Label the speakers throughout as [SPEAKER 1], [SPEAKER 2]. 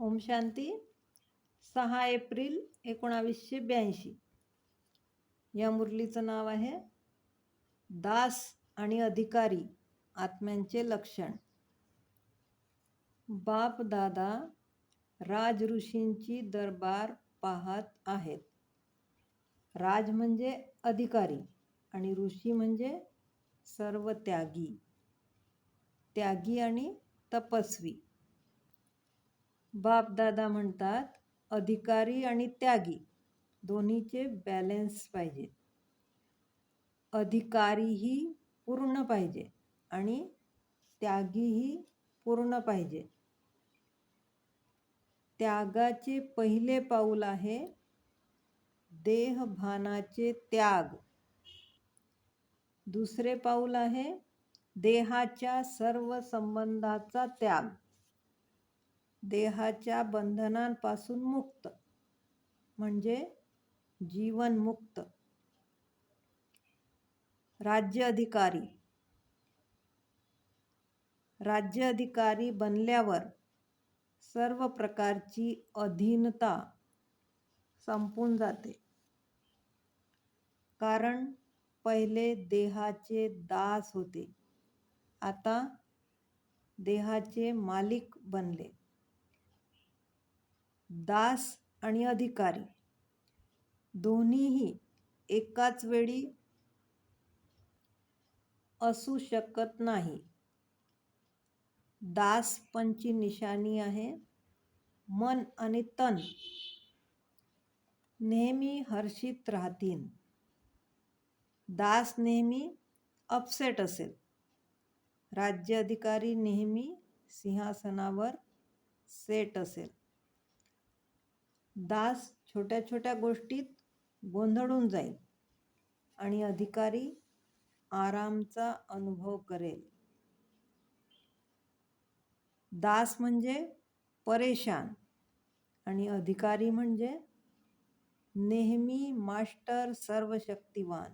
[SPEAKER 1] ओम शांती. सहा एप्रिल एकोणावीसशे ब्याऐंशी. या मुरलीचं नाव आहे दास आणि अधिकारी आत्म्यांचे लक्षण. बाप दादा राज ऋषींची दरबार पाहत आहेत. राज म्हणजे अधिकारी आणि ऋषी म्हणजे सर्व त्यागी त्यागी आणि तपस्वी. बाप दादा म्हणतात अधिकारी आणि त्यागी दोन्हीचे बॅलेन्स पाहिजे. अधिकारीही पूर्ण पाहिजे आणि त्यागीही पूर्ण पाहिजे. त्यागाचे पहिले पाऊल आहे देहभानाचे त्याग. दुसरे पाऊल आहे देहाच्या सर्व संबंधाचा त्याग. देहाच्या बंधनांपासून मुक्त. म्हणजे जीवनमुक्त. राज्य अधिकारी. राज्य अधिकारी बनल्यावर सर्व प्रकारची अधीनता संपून जाते. कारण पहिले देहाचे दास होते. आता देहाचे मालिक बनले. दास आणि अधिकारी. दोन्हीही एकाच वेळी असू शकत नाही. दासपणची निशाणी आहे. मन आणि तन नेहमी हर्षित राहतील. दास नेहमी अपसेट असेल. राज्य अधिकारी नेहमी सिंहासनावर सेट असेल. दास छोट्या छोट्या गोष्टीत गोंधळून जाईल आणि अधिकारी आरामचा अनुभव करेल. दास म्हणजे परेशान आणि अधिकारी म्हणजे नेहमी मास्टर सर्वशक्तिवान. शक्तिवान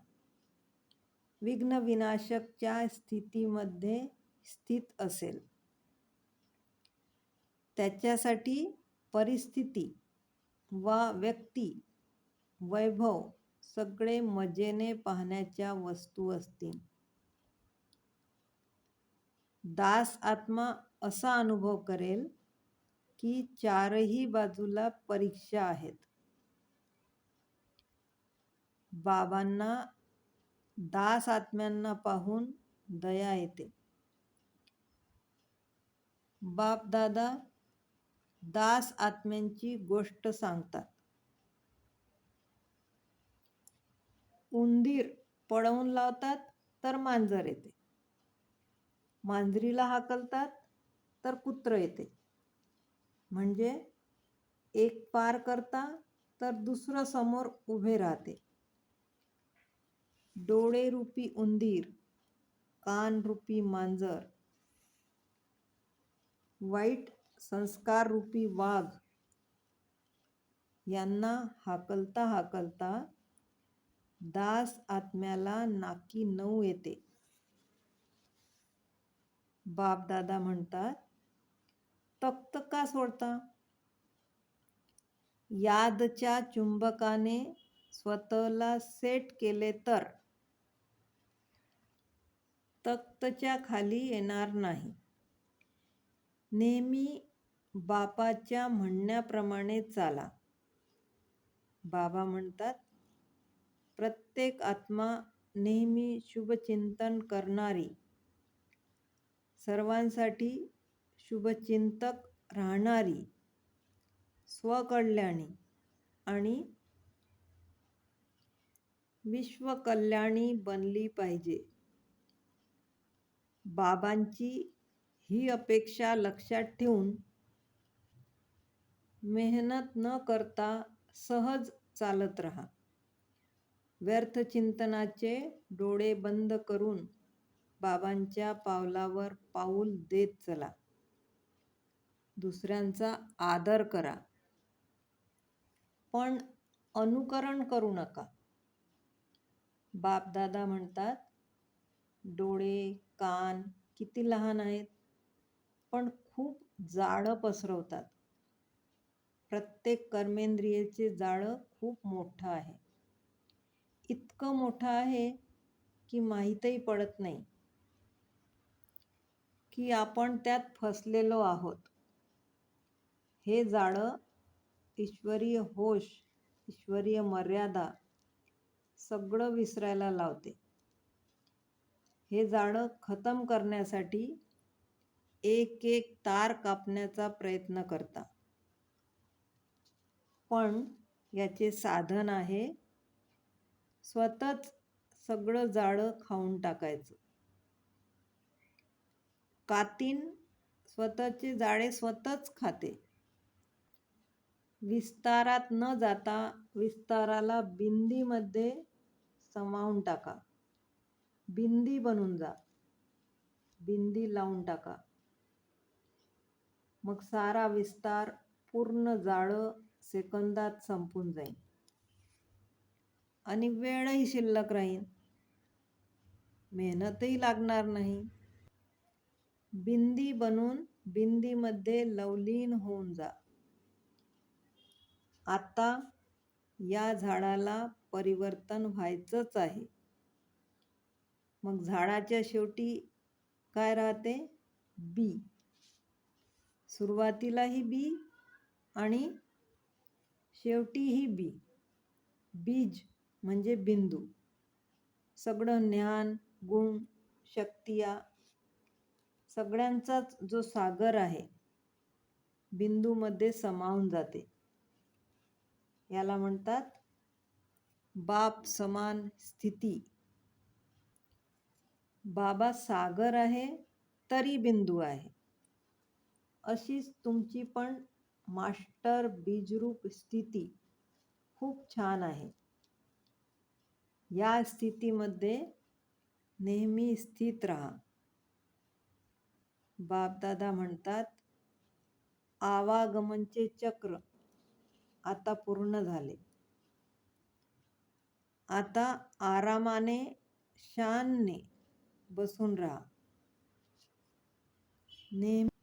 [SPEAKER 1] विघ्नविनाशकच्या स्थितीमध्ये स्थित असेल. त्याच्यासाठी परिस्थिती वा व्यक्ती वैभव सगळे मजेने पाहण्याच्या वस्तू असतील. दास आत्मा असा अनुभव करेल की चारही बाजूला परीक्षा आहेत. बाबांना दास आत्म्यांना पाहून दया येते. बाप दादा दास आत्म्यांची गोष्ट सांगतात. उंदीर पळवून लावतात तर मांजर येते. मांजरीला हाकलतात तर कुत्र येते. म्हणजे एक पार करता तर दुसरं समोर उभे राहते. डोळे रूपी उंदीर कान रूपी मांजर वाईट संस्काररूपी वाघ यांना हाकलता हाकलता दास आत्म्याला नाकी नऊ येते. बापदादा म्हणतात तक्त का सोडता? यादच्या चुंबकाने स्वतःला सेट केले तर तक्तच्या खाली येणार नाही. नेहमी बापाच्या म्हणण्याप्रमाणे चाला. बाबा म्हणतात प्रत्येक आत्मा नेहमी शुभचिंतन करणारी. सर्वांसाठी शुभचिंतक राहणारी. स्वकल्याणी आणि विश्वकल्याणी बनली पाहिजे. बाबांची ही अपेक्षा लक्षात ठेवून मेहनत न करता सहज चालत राहा. व्यर्थ चिंतनाचे डोळे बंद करून बाबांच्या पावलावर पाऊल देत चला. दुसऱ्यांचा आदर करा. पण अनुकरण करू नका. बापदादा म्हणतात डोळे कान किती लहान आहेत पण खूप जाळं पसरवतात. प्रत्येक कर्मेंद्रियेचे जाळं खूप मोठं आहे. इतकं मोठं आहे की माहीतही पडत नाही की आपण त्यात फसलेलो आहोत. हे जाळं ईश्वरीय होश ईश्वरीय मर्यादा सगळं विसरायला लावते. हे जाळं खतम करण्यासाठी एक एक तार कापण्याचा प्रयत्न करता. पण याचे साधन आहे. स्वतःच सगळं जाळं खाऊन टाकायचं. कातीन स्वतःचे जाळे स्वतःच खाते. विस्तारात न जाता विस्ताराला बिंदीमध्ये समावून टाका. बिंदी बनून जा. बिंदी लावून टाका. मग सारा विस्तार पूर्ण जाळं सेकंदात संपून जाईल आणि वेळही शिल्लक राहील मेहनतही लागणार नाही. बिंदी बनून बिंदीमध्ये लवलीन होऊन जा. आता या झाडाला परिवर्तन व्हायचंच आहे. मग झाडाच्या शेवटी काय राहते? बी. सुरुवातीलाही बी आणि शेवटी ही बी. बीज म्हणजे बिंदू. सगळं ज्ञान गुण शक्तिया सगळ्यांचाच जो सागर आहे बिंदूमध्ये समावून जाते. याला म्हणतात बाप समान स्थिती. बाबा सागर आहे तरी बिंदू आहे. अशीच तुमची पण मास्टर बीजरूप स्थिती खूप छान आहे. या स्थितीमध्ये नेहमी स्थित राहा. बापदादा म्हणतात आवागमनचे चक्र आता पूर्ण झाले. आता आरामाने शानने बसून राहा. नेहमी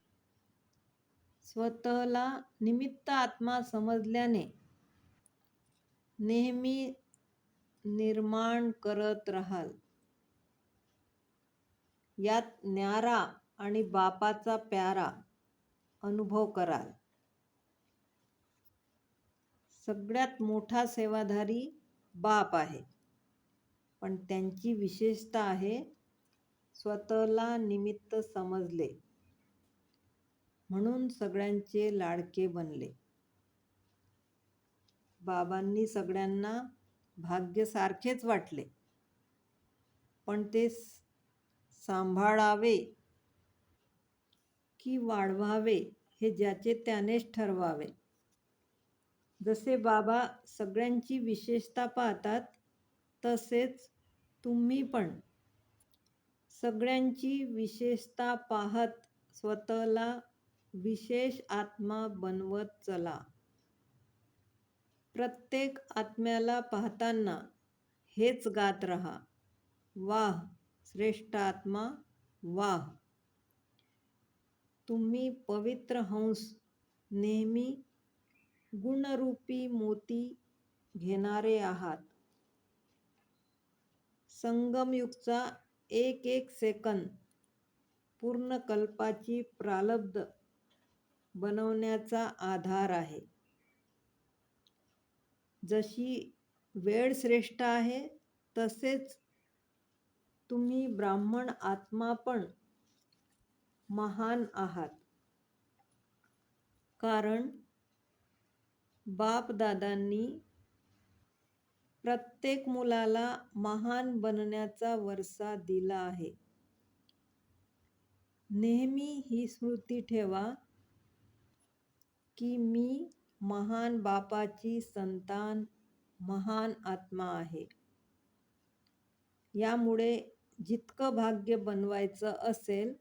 [SPEAKER 1] स्वतःला निमित्त आत्मा समजल्याने नेहमी निर्माण करत राहाल. यात न्यारा आणि बापाचा प्यारा अनुभव कराल. सगळ्यात मोठा सेवाधारी बाप आहे. पण त्यांची विशेषता आहे स्वतःला निमित्त समजले. म्हणून सगळ्यांचे लाडके बनले. बाबांनी सगळ्यांना भाग्य सारखेच वाटले. पण ते सांभाळावे की वाढवावे हे ज्याचे त्यानेच ठरवावे. जसे बाबा सगळ्यांची विशेषता पाहतात तसेच तुम्ही पण. सगळ्यांची विशेषता पाहत स्वतःला विशेष आत्मा बनवत चला. प्रत्येक आत्म्याला पाहताना हेच गात रहा. वाह श्रेष्ठ आत्मा वाह. तुम्ही पवित्र हंस नेहमी गुणरूपी मोती घेणारे आहात. संगमयुगचा एक एक सेकंद पूर्ण कल्पाची प्रालब्ध बनवण्याचा आधार आहे. जशी वेळ श्रेष्ठ आहे तसेच तुम्ही ब्राह्मण आत्मा पण महान आहात. कारण बापदादांनी प्रत्येक मुलाला महान बनण्याचा वरसा दिला आहे. नेहमी ही स्मृती ठेवा की मी महान बापाची संतान महान आत्मा आहे. यामुळे जितकं भाग्य बनवायचं असेल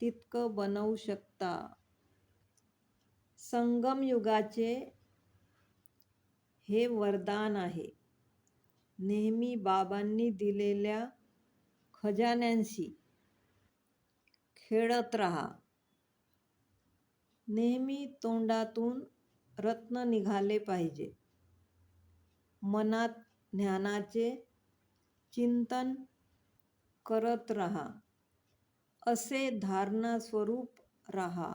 [SPEAKER 1] तितकं बनवू शकता. संगम युगाचे हे वरदान आहे. नेहमी बाबांनी दिलेल्या खजान्यांशी खेळत राहा. नेहमी तोंडातून रत्न निघाले पाहिजे. मनात ज्ञानाचे चिंतन करत राहा. असे धारणा स्वरूप राहा.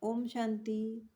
[SPEAKER 1] ओम शांती.